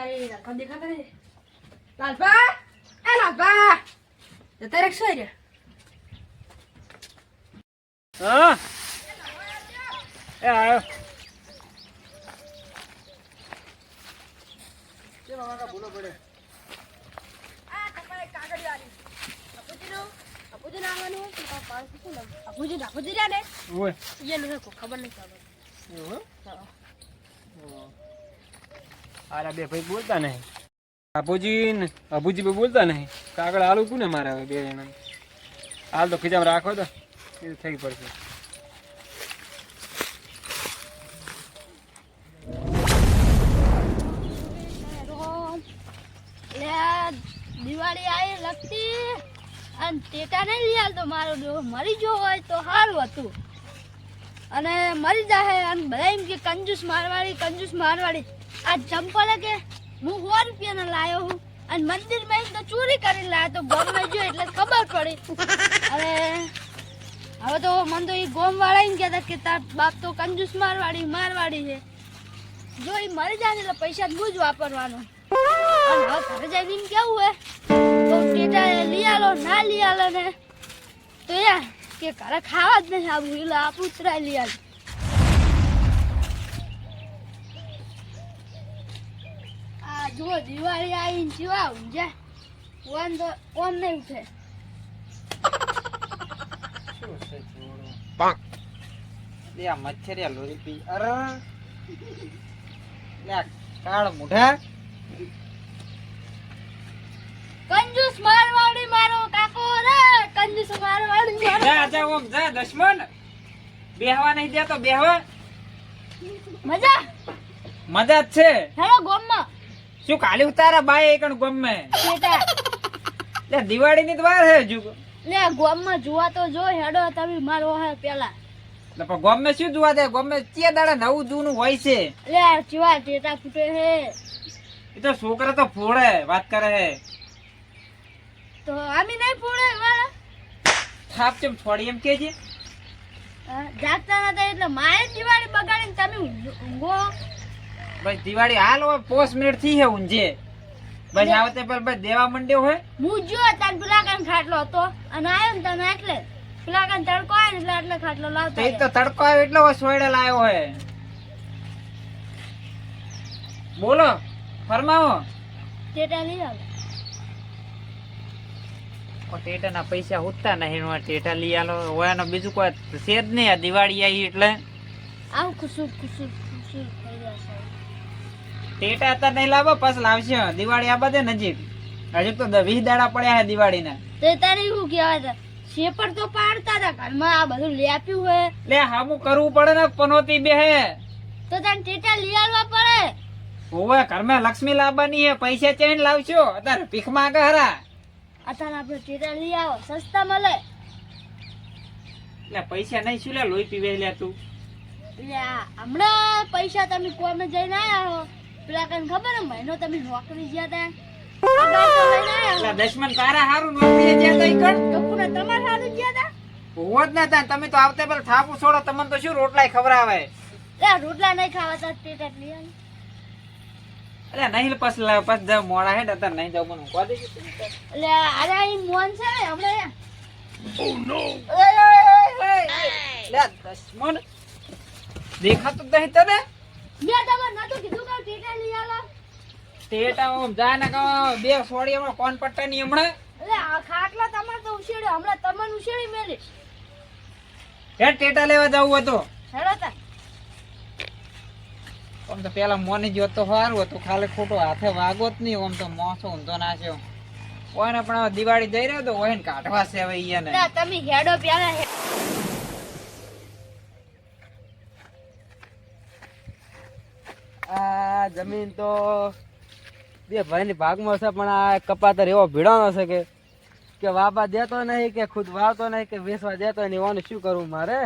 તારી લાલપા દેખાતા નથી લાલપા એ લાલપા જતા રે શું રે હા? એ આવ્યો ભૂલો પડે. આ તમારે કાગળ વાળી. અપુજીનો શું નામ અપુજી અપુજી રહ્યા ને? ઓય. એનું ખબર નહીં ખબર એવું હા. આરા બે ભાઈ બોલતા નહીં. બાપુજી ને અભુજી બે બોલતા નહીં. કાગળ આલુ ને મારે હવે બે જણા? હાલ તો ખીચામાં રાખો તો, એ થઈ પડશે. દિવાળી આવી લગતી. અને ટેટા નહીં લઈ આવતો મારો ડોહો મરી જો હોય તો સારું હતું. અને મરી જાય અને બધા એમ કે કંજૂસ મારવાડી કંજૂસ મારવાડી આ ચંપલ કે હું સો રૂપિયાનો લાયો હું અને મંદિરમાં તો ચોરી કરીને લાયો તો ગોમમાં જો એટલે ખબર પડી. અને હવે તો મને તો એ ગોમ વાળા એમ કહેતા કે તાર બાપ તો કંજૂસ મારવાડી મારવાડી છે. જો એ મરી જાય એટલે પૈસા જ જ વાપરવાનું. અને હવે ઘરે જઈને કેવું હે? તો ટેટા લઈ આલો, ના લઈ આલો ને. તો યાર કે ઘરે ખાવા જ નહીં આવું એટલે આપું ઉતરાય લઈ આલ આ જુઓ દિવાળી આવીને જીવા ઊંઝા ઓન તો ઓન નહીં ઉઠે. શું છે ચોરો લે આ મચ્છરિયા લોરી પી. અરે. લે કાળ મુઢા. કંજૂસ મારવાડી મારો કાકો રે. કંજૂસ મારવાડી મારો જા જા ઓમ જા દશમન. બેહવા નહીં દેતો બેહવા મજા? મજા જ છે. હેલો ગોમમાં. શું ખાલી ઉતારા બાય એકણ ગમે? ટેટા લે દિવાળી ની વાર હે હજુ. લે ગોમમાં જોવા તો જો હેડો તમે મારો હે પેલા. લે પણ ગમે શું જોવા દે? ગમે ચિયા દાડા નવું જૂનું હોય છે. લે જોવા ટેટા ફૂટે હે. એ તો છોકરા તો ફોડે વાત કરે હે. તો આમી નહીં ફોડે વાળા? થાપ ચમ છોડી એમ કે છે? જાગતા નતા એટલે મારે દિવાળી બગાડીને તમે ઊંઘ- ભાઈ દિવાળી હાલ હોય પોસ મિનિટથી હે ઊંઝે. ભાઈ આવતે પર ભાઈ દેવા મંડ્યો હોય હું જો તાન પેલા ખાટલો હતો અને આયો ને તને એટલે. પેલા તડકો આવે એટલે એટલે ખાટલો લાવતો એ તો તડકો આવે એટલે હોય સોયડે લાયો હોય બોલો ફરમાવો. ટેટા લઈ આવો. ટેટા પૈસા ઉઠતા નહીં ટેટા લઈ આલો. હોય એનો બીજું કોઈ છે જ નહીં આ દિવાળી આવી એટલે. આવું ખુશું ખુશું ખુશું થઈ જશે ટેટા અત્યારે નહીં લાવો પાછા લાવશે. દિવાળી આ બધે નજીક. હજુ તો વીસ દાડા પડ્યા છે દિવાળીના. તે તારે શું કહેવાય છે શેપર તો પાડતા હતા ઘરમાં આ બધું લેપ્યું હોય લે હામું કરવું પડે ને પનોતી બે હે. તો તને ટેટા લઈ આવવા પડે. ઓવે ઘરમાં લક્ષ્મી લાવવાની હે પૈસા ચેન લાવશો. અત્યારે ભીખ માંગે હરા. અત્યારે આપણે ટેટા લઈ આવો સસ્તા મળે. એટલે પૈસા નહીં શું લે લોહી પીવે લે તું. આ હમણાં પૈસા તમે કોમે જઈને આયા હો. પેલા કઈ ખબર હે મહિનો તમે નોકરી ગયા તા. પગાર તો લઈને આયા એટલે દશમન તારા હારું નોકરી જ્યાં તો ઈ કણ હો. તો પુનઃ તમારે સારું ગયા તા? હોવો ના થાય તમે તો આવતે પેલા થાપુ છોડો તમને તો શું રોટલાય ખવડાવે? એટલે રોટલા નહીં ખાવા તા ટેટા અરે નહીં પસ પસ જાવ મોડા હે નહીં જાવ મને ઊંઘવા દેજો એટલે અરે મોન છે હમણાં. લે દશમન. દેખાતું નહીં તને? મેં તમારે નતું કીધું કે ટેટા લઈ આવો. ટેટા ઓમ જા ને કહો બે સોડી કોણ પટ્ટા ની હમણાં? એટલે આ ખાટલા તમારે તો ઉછેડ્યો હમણાં તમને ઉછેડી મેલી. હે ટેટા લેવા જવું હતું હેડો તા. પેલા મોની જોતો તો સારું હતું. ખાલી ખોટો હાથે વાગો જ નહીં. આમ તો મોસો ઊંધો નાખ્યો ઓને પણ દિવાળી જઈ રહ્યો તો ઓને કાઢવા છે હવે ઈ ને તમે હેડો પેલા આ જમીન તો બે ભાઈની ભાગમાં છે, પણ આ કપાતર એવો ભીડાનો છે કે કે વાપા દેતો નહીં, કે ખુદ વાવતો નહીં, કે વેચવા દેતો નહીં, ઓને શું કરવું મારે?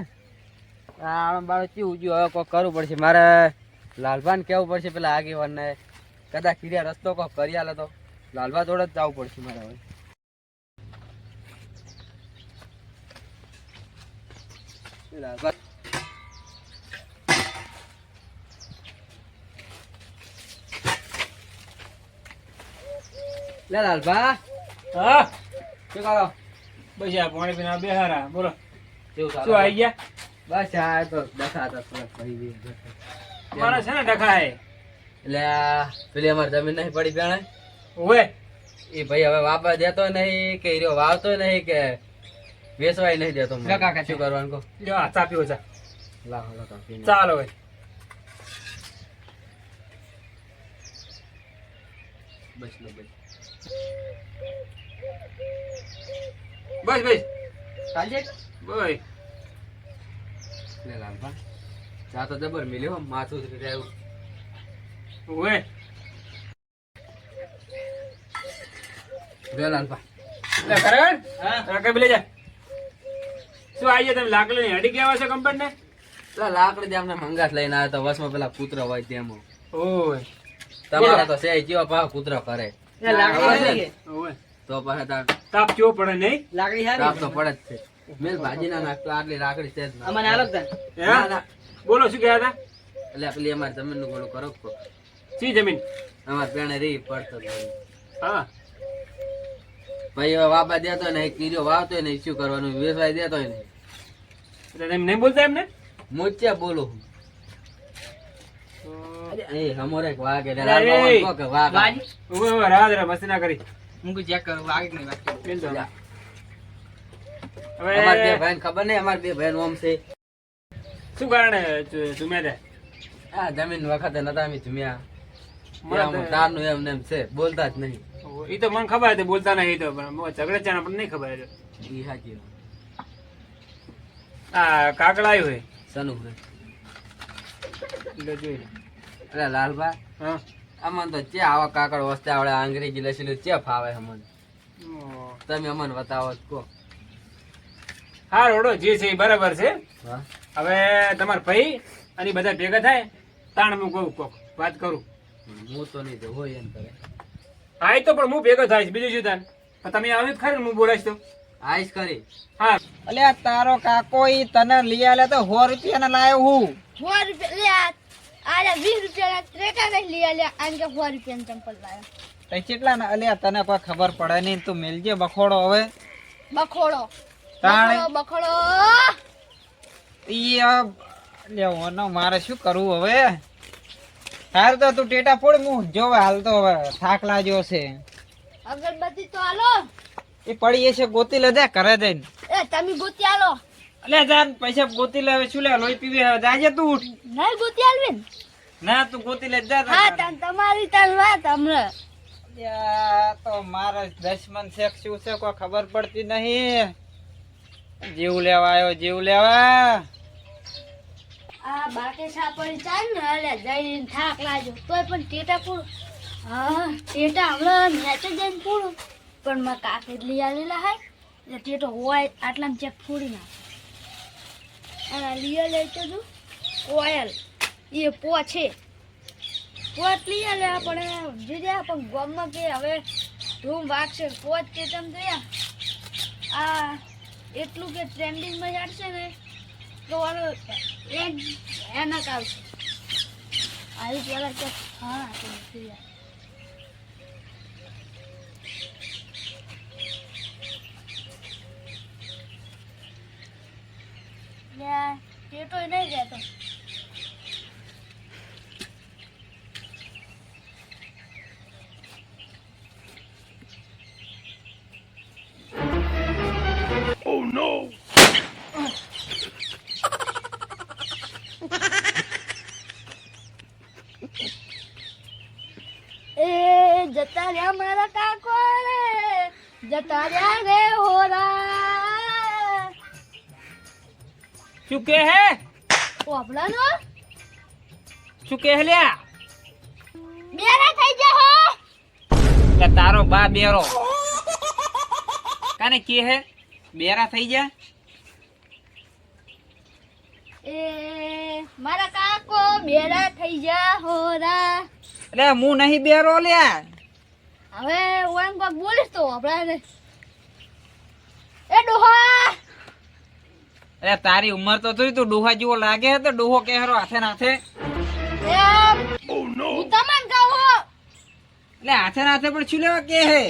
આ બાળક ચીવું ગયું હવે કોઈ કરવું પડશે. મારે લાલભાન કહેવું પડશે પેલા આગેવાનને. કદાચ કીધા રસ્તો કોઈ કરી આલે તો. લાલભા જોડે જ જવું પડશે મારે હવે. લાલભા. લે લાલભા. હા? શું કરો? બસ આ પાણી પીને બે બેહારા. બોલો. કેવું શું આવી ગયા? બસ આ તો દખા તો ગઈ અમારા છે ને ડખા એ એટલે પેલી અમારી જમીન નહીં પડી પેણે ઓવે. એ ભાઈ હવે વાપર દેતો નહીં કે રહ્યો વાવતો નહીં કે વેચવાય નહીં દેતો મને. કાકા, શું કરવાનું કહો? જો આ ચા પીવો ચા. લાવો લાવો. ચાલો ભાઈ બસ લો બસ. બસ બસ. ચાલજે. બસ. લે લાલભા ચા તો જબર મિલ્યો માથું જ રહ્યું ઓએ લે લાલભા લે કરણ હા. રાકે પેલે જા. શું આવી ગયા તમે લાકડી ને હડી ગયા છો કંપન ને લા લાકડી દે અમને મંગાસ લઈને આવ્યો તો વસમાં પેલા કૂતરા હોય તેમ. ઓય. તમારા તો સે જેવા પાછો કૂતરા કરે ઓવે તો પાછા તાપ કેવો પડે નહીં? તાપ તો પડે જ છે. મેલ ભાજી ના નાખતો આટલી રાખડી છે જ ના. હે? ના, ના. બોલો શું કહેતા એટલે પેલી અમારી જમીનનું ગોળું કરો કો જમીન? અમાર પેણે રી પડતો હા. ભાઈ વાપા દેતો ને કીર્યો વાવતો ને શું કરવાનું? વેચવાય દેતો નહીં. એટલે એમ નહીં બોલતા એમને? મોચ્યા બોલું એ હમોરે એક વાઘ એટલે અરે. લાલબાવાને કહો કે વાઘ આવે. ઓવે ઓવે રાહ જરા મસ્તી ના કરી. બેન તો હવે અમાર બે ભાઈને ખબર નહીં અમાર બે ભાઈ ઓમ છે. શું કારણે તમે તે? આ જમીન વખતે નતા અમે જમ્યા મને તો- ત્યાં તારનું એમ એમ છે બોલતા જ નહીં. એ તો મને ખબર હતી બોલતા નહીં તો પણ ઝઘડે છે પણ નહીં ખબર હતી. હાચી આ કાકડા આવ્યું હોય સનુ જોઈ લે. અરે લાલભા હા. અમન તો ચે આવા કાકડ વસ્તે આવડે અંગ્રેજી લસેલું ચે ફાવે અમન. ઓ. તમે અમન બતાવો કહો. હા રોડો જે છે એ બરાબર છે. હવે તમાર ભાઈ અને બધા ભેગા થાય તાણ હું કહું કોક વાત કરું. હું તો નહીં તો હોય એમ કરે. આય તો પણ હું ભેગો થાય બીજું શું પણ તમે આવ્યું ખરી હું બોલાઈશ તો. આઈશ કરી. હા. અલ્યા તારો કાકો ઈ તને લઈ આલે તો સો રૂપિયા ના લાયો હું. સો રૂપિયા લે આ આલે વીસ રૂપિયા ટ્રેકા નહીં લઈ આલ્યા આને કે સો રૂપિયાની ચંપલ લાવ્યા તઈ કેટલા ના અલ્યા? તને કોઈ ખબર પડે નહીં તું મેલજે બખોડો હવે. બખોડો. તાણે બખોડો ઈ આ અલ્યા મારે શું કરવું હવે? હાલ તો તું ટેટા ફોડ મુ જોવે હાલ તો હવે થાક લાગ્યો છે. અગરબત્તી તો આલો. એ પડી છે ગોતી લેજે ઘરે જઈને. એ તમે ગોતી આલો. અલ્યા જાન પૈસા ગોતી લે શું લે લોહી પીવી આવે જાજે તું ઉઠ. ના ગોતી આલવે ના તું ગોતી લે જા હા. તાન તમારી તાન વાત હમણાં. તો મારે દશમન શેખ શું છે કોઈ ખબર પડતી નહીં. જીવ લેવા આવ્યો જીવ લેવા. આ બાકે સાપડી ચાલ ને અલે જઈને થાક લાજો તોય પણ ટેટા પૂરું. હા ટેટા હમણાં મેચે જઈને પૂરું. પણ માં કાકે લઈ આવેલા હાય એટલે ટેટો હોય આટલામાં ચેક ફોડી નાખે. અને આ લીયા લે તો જો, ઓયલ. એ પો છે પોત લઈ આલે આપણે. જાય પણ ગામમાં કે હવે ધૂમ વાગશે, પોત તેમ જોયા આ એટલું કે ટ્રેન્ડિંગમાં જાડશે ને, તો ઓલો એક એના આવશે. આવી પેલા કે હા ટેટોય નહીં રહેતો એ જતા રહ્યા મારા કાકો રે જતા રહ્યા રે હોરા. શું કે હે? પોપડાનો શું કે હે લ્યા? બેરા થઈ જા હો. એટલે તારો બા બેરો. કાને કે હે? બેરા થઈ જા. એ મારા કાકો બેરા થઈ જા હોરા. એટલે હું નહીં બેરો લ્યા. હવે હું એમ કોક બોલીશ તો આપણે એ ડોહા! અરે તારી ઉંમર તો થઈ તું ડોહા જેવો લાગે તો ડોહો કેહરો હાથે નાથે એ હું તમને કહું એટલે હાથે નાથે પણ શું લેવા કે હે?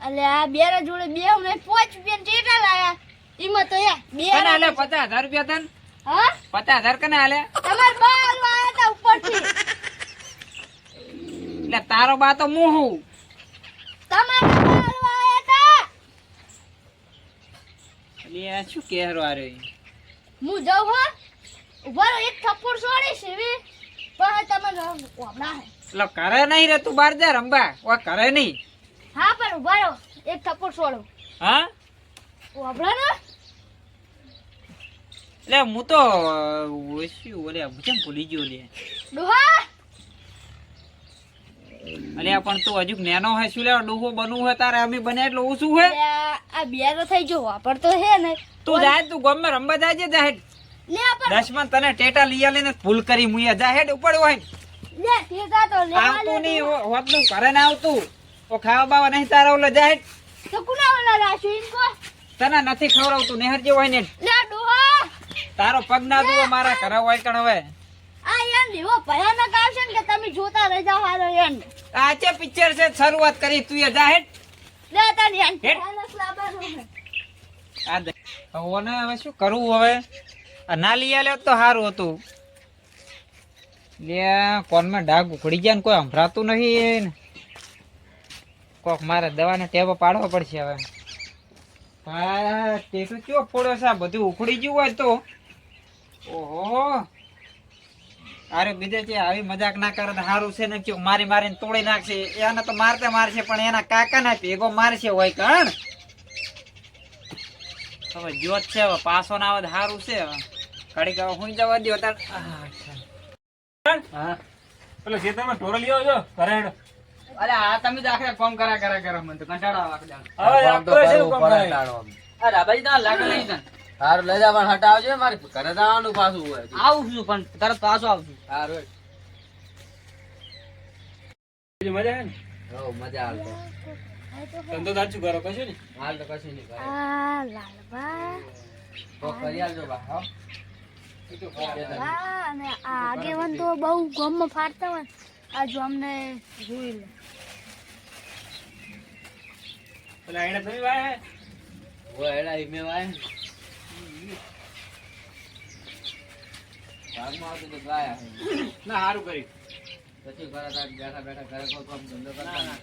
અલે આ બેરા જોડે બે ને પાંચ રૂપિયા ટેટા લાયા. ઈમાં તો યાર બે કને આલે પચાસ હજાર રૂપિયા તન? હા? પચાસ હજાર કને આલે તમાર બાલ આયા તા ઉપરથી. એટલે તારો બા તો હું હું? તમારા બાલ આયા તા એટલે આ શું કહેરો આ રહ્યો હું જાઉં હો. ઊભા રહો, એક થપ્પડ છોડીશ એવી. પણ તમે વાપડા હે. એટલે કરે નહીં રે તું બહાર જા રંબા ઓ કરે નહીં. હા પણ ઊભા રહો એક થપ્પડ છોડો. હા? ને? એટલે હું તો ઓછું ઓલે કેમ ભૂલી ગયો લે? ડોહા! અલ્યા પણ તું હજુ નેનો હે શું લેવા ડોહો બનવું હોય તારે? અમે બને એટલે ઓછું લે, આ બેરો થઈ ગયો વાપરતો હે ને. તું જાય તું ગમે રમવા જાય જાહેર. લે પણ દસમન તને ટેટા લઈ લઈને ભૂલ કરી મુયા જાહેર ઉપડ્યો હોય લે ટેટા તો લે આવતું નહીં હોતનું ઘરે ના આવતું. ઓ ખાવા બાવા નહીં તારા ઓલા જાહેર? તો કુના વાલા રાશુ ઇનકો તને નથી ખવડાવતું નેહર જેવો હોય ને. લે ડોહા. તારો પગ ના દુવો મારા ઘરે હોય કણ હવે. એવો ભયાનક આવશે ને કે તમે જોતા રહી જાઓ હારો એમ. આ છે પિક્ચર છે શરૂઆત કરી તું એ જાહેર લે તાર ભયાનક લાવવાનું આ દે. ઓને હવે શું કરવું હવે? ના લઈ આલ્યો તો સારું હતું. લે કોનમાં ડાઘ ઉખડી ગયા ને કોઈ સંભળાતું નહીં ને. કોક મારે દવાને ટેબો પાડવો પડશે હવે. હા તે તો ચો ફોડો છે? બધું ઉખડી ગયું હોય તો. ઓહો. અરે બીજે છે આવી મજાક ના કરે તો સારું છે ને કયો મારી મારીને તોડી નાખશે. એને તો મારતે મારશે પણ એના કાકા ના ભેગો મારશે હોય કણ હવે જોત છે હવે પાસો ના આવે સારું છે ઘડીક હવે હુઈ જવા દો તાર. હા. પેલો ખેતરમાં ઢોરો લઈ છો ઘરે અરે આ તમે તો આખરે કોમ કરા કરા કરો મને તો કંટાળો આવે. હવે રાબાજી તાર. લાગે નહીં તને. હારું લઈ જા પણ હટાવજો મારે ઘરે જવાનું પાછું હોય આવું છું પણ તરત પાછો આવશું. સારું મજા આવે ને? હો મજા આવશે ધંધો સાચું કરો કશું ને હાલ તો કશું નહીં કરે. લાલબા. તો કરી આવજો બા હો. હા અને આ આગેવાન તો બહુ ગમમાં ફાડતા હોય આ જો અમને જોઈ લે. પેલા એને તમે વાય ઓ એડા ઈમે વાય ભાગમાં આવતું તો ગાયા ના સારું કરી. પછી ઘરે બેઠા બેઠા ઘરે કોઈ કામ ધંધો કરતા ના.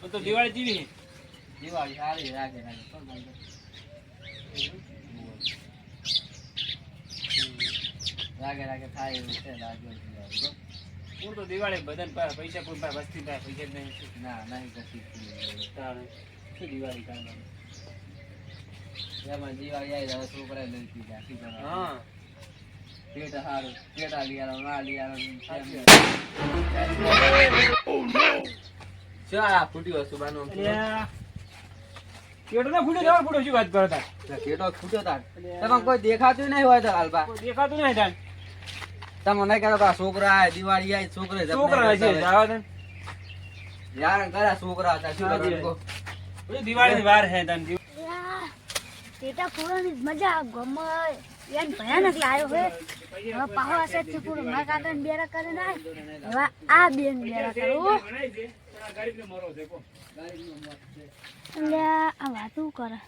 તો તો દિવાળી જીવી દિવાળી સારી રાખે રાખે. રાગે થાય એવું છે લાગ્યો. હું તો દિવાળી બધાને પાસે પૈસા કોઈ પાસે વસ્તી થાય પૈસા નહીં. ના નહીં કશી શું દિવાળી કાઢવાની? એમાં દિવાળી આવી છોકરા લઈ દીધા હા. પેટ આલો ના આલો શું આ ફૂટ્યું હશે બાનું અલ્યા, ના ફૂટ્યો જવા ફૂટ્યો શું વાત કરો તાર? પેટો ફૂટ્યો તાર. તમે કોઈ દેખાતું નહીં હોય તો હાલબા દેખાતું નહીં તાર. તમે નહીં કે આ છોકરા દિવાળી આય છોકરા છોકરા છે જાવા દે. યાર કર્યા છોકરા હતા શું કરવાનું કહો? વાર તાન ફોડવાની મજા ગમે. યાર ભયાનક લાયો હે. હવે પાહો હશે થી પૂરો મારા કાકા બેરા કરે ના હવે આ બેન બેરા કરું એટલે આ વાતું કરે?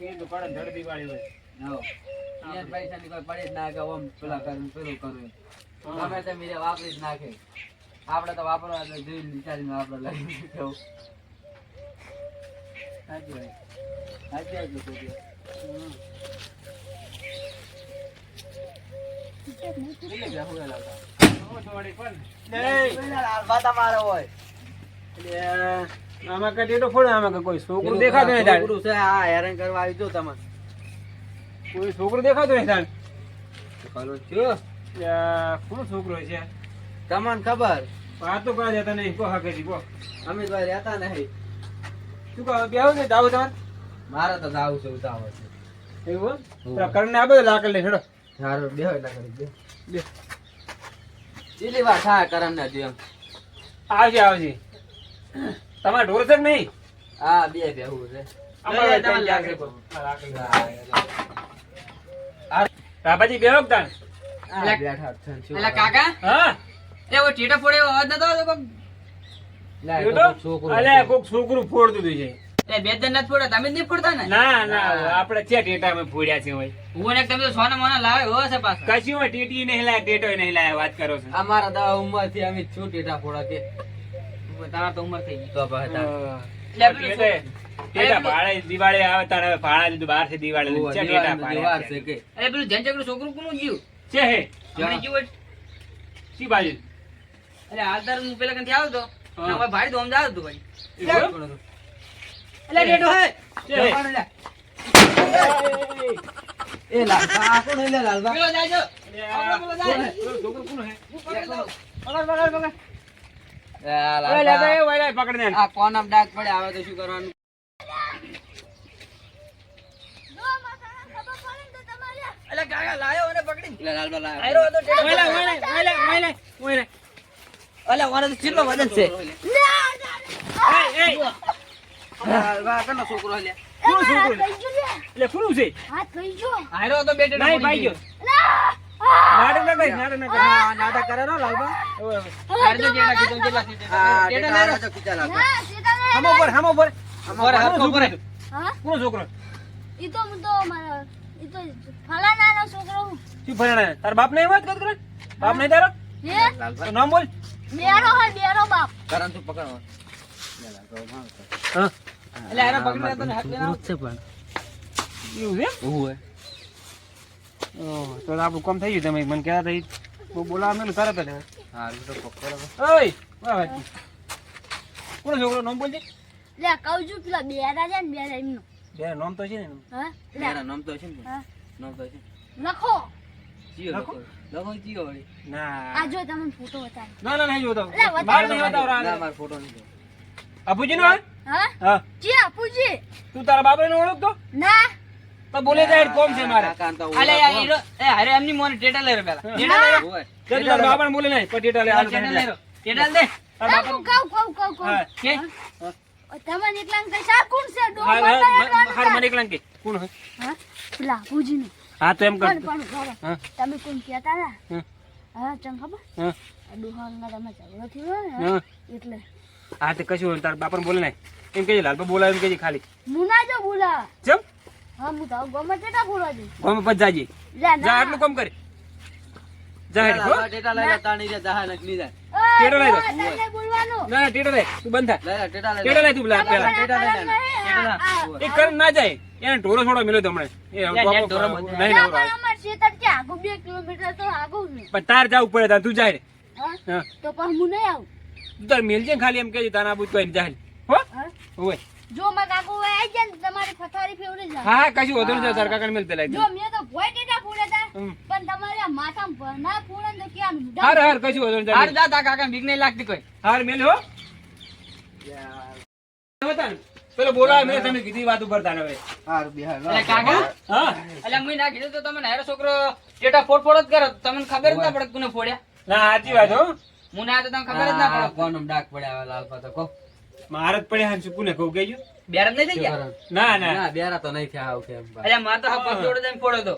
એ તો ના વાપરવા જોઈને વિચારીને આપણે લઈ આમાં કઈ ટેટો ફોડે આમાં કોઈ છોકરું દેખાતો નહીં છોકરું છે આ હેરાન કરવા આવી જો તમે. કોઈ છોકરું દેખાતું નહીં તાર ખરું છું કોણ છોકરો છે? તમને ખબર? વાતો જતા નહીં. કો હકે કો અમે તો રહેતા નહીં. શું કહો બેહું ને જાવું તમારે. મારે તો જાવું છે ઉતાવળ છે. એવું એમ? પેલા કરણને આ બધું લાકડ લે હેડો. સારું બેહો દે બે. કેટલી વાર થાય કરમ ને એમ? આવજે આવજે. તમારે ઢોર છે કે નહીં? હા બે બેહું છે. અમારે ત્યાં લાકડી. હા. રાભાજી બેહો તાણ? બેઠા? કાકા? હા. એ ઓ ફોડે એવો અવાજ નતો આવતો કોક લા, એ એવું તો તો? કોક છોકરો ફોડતું હતું છે. બે જણ નથી ફોડ્યા તમે નહીં ફોડતા ને? ના ના આપણે છે ટેટા અમે ફોડ્યા છે હોય. હું તમે સોના મોના લાવે એવો છે પાછો. કશું હોય ટેટી નહીં લાય ટેટો નહીં લાય વાત કરો છો. અમારા દવા ઉંમરથી અમે શું ટેટા ફોડા કે. તમારા તો ઉંમર થઈ ગઈ. તો ભાઈ તાર. લે, પેલું ટેટા ટેટા ભાડે દિવાળી આવે તારે ભાડા લીધું બારથી દિવાળી અરે પેલું છોકરું કોનું જીવ? છે હે. જીવ શી બાજુ? અરે હાલ તાર પેલા કંઈથી આવતો. હવે ભાઈ તો હતું ભાઈ એટલે ડેડો હે છે હે? જવાનું લે. એ લાલબા આ કોણ હે લાલબા પેલો જાય પેલો જાય. છોકરો કોણ હે? પકડ પકડ, પકડ, પકડ. આ ઓય, લે, લાલબા. બે, ઓય, લે, પકડ ને. આ કોણ આમ ડાક પડે આવે તો શું કરવાનું જો માથાના ખબર પડે ને તો તમારે એટલે કાકા લાયો અને પકડી લાલબા લાવ. અલે વારે તો કેટલો વજન છે. છોકરો લે. કોણ મારા એટલે કોનું છે? હાથ થઈ ગયો. આયરો હતો બે ટેટા નહીં ભાઈ ગયો. નાટક ના કરી, નાટક ના નાટક કરે નો લાલબા. તારે તો ટેટા કીધું ટેટા ટેટા લઈ આવે તો કીધા લાલબા. ના સીધા લે હામો પર, હામો પર. હરખો બોરે. છોકરો? હા? કોનો છોકરો? ઈ તો હું તો મારા ઈ તો ફલાણાનો છોકરો. શું ફરાણા તારા બાપ નહીં વાત કર કરે? બાપ નહીં તારો? હે? તો નામ બોલ. બેરો બાપ. કરણ તું. હા. એટલે આયરો પકડી હાથ છે પણ. એવું ઓહ, તો આપણું કામ થઈ ગયું તમે. મને કહેતા થઈ બહુ બોલાવા મેલું તરત જ. હા તો પકડો ઓય વાહ વાહ. કોનો છોકરો નામ બોલજે. લે કહું છું પેલા બેરા છે ને બેરા એમનો બેરા નામ તો છે ને એનું. હા બેરા નામ તો છે ને. હા. નામ તો છે લખો. લખો. લખો લખો જીઓ ના. આ જો તમને ફોટો બતાવે. ના ના નહીં જોતો લે, નહીં નહીં ના રાહ. ફોટો નહીં અપુજી નો હા? હા. જી આપુજી તું તારા બાપરે નો ઓળખતો? ના. તો બોલે જાય કોમ છે મારે. અલે યાર, એ હારે એમની મોને ટેટા લઈ પેલા. ટેટા તે તું તારા બાપાને બોલે નહીં પટેટા લે હાલ હાલ ટેટા લે. ટેટા દે. તારા હું કહું કહું કહું કહું. કે? તમને એકલા પૈસા કોણ છે? ડો હાલ, મને એકલા કે. કોણ હે? હા? પેલા આપુજી ને હા તો એમ કર. હા. તમે કોણ કહેતા હતા? હા. હા ચમ ખબર? હા. ડુહાલના તમે ઝઘડો થયો ને હા. એટલે. હા તે કશું હોય તારા બાપાને બોલે નહીં એમ કહેજે લાલ બોલાવે એમ કહેજે ખાલી. મુના જો બોલા ચમ. હા હું તો ગમે તેટા બોલા છું. કોમ પછી જાજે. જા જા આટલું કામ કરે. જા હેડ, હો. ટેટા લઈ લે તાણી જા જા લગની જાય ટેટો લઈ લો. ના ના ટેટો લે તું બંધ થા. લઈ લે ટેટા લઈ ટેટો લે લે તું પેલા. પેલા લે એ કર ના જાય. એને ઢોરો છોડો મેલો તમને એ ઢોરો નહીં કે આગળ બે કિલોમીટર તો આગુ ને પણ તાર જાવ પડે તાર તું જાય તો પણ હું નહીં આવું. તું તાર મેલજે ને ખાલી એમ કહેજે તારા આબુ કોઈ જાય હો? હોય જો માં કાકુ આવી જાય ને તમારી પથારી ફેવરી જાય. હા કશું વધુ નહીં તાર કાકાને મેલ પેલા જો મેં તો ભોય ટેટા ફોડ્યા હતા હમ. પણ તમારા માથા ભરના ફોડે તો ક્યાં હાર હાર કશું વધુ નહીં હાર જા, કાકાને બીક નહીં લાગતી કોઈ. હાર મેલ હો. પેલો બોલા મેં તમે કીધી વાત ઉપર તાને હવે હાર બિહાર એટલે કાકા, હા? એટલે મેં ના કીધું તો તમે હારો છોકરો ટેટા ફોડ ફોડ જ કરો. તમને ખબર જ ના પડે કોને ફોડ્યા. ના સાચી વાત હો. મું ના તો તમને ખબર જ ના પડે. કોનો ડાક પડ્યા આવે લાલબા તો કહો. મારે જ પડ્યા શું કોને કહું ગયું બેર જ નહીં થઈ ગયા? ના ના. ના બેરા તો નહીં થયા આવું કે. અલ્યા માર તો હા પગ જોડે જઈને ફોડો તો.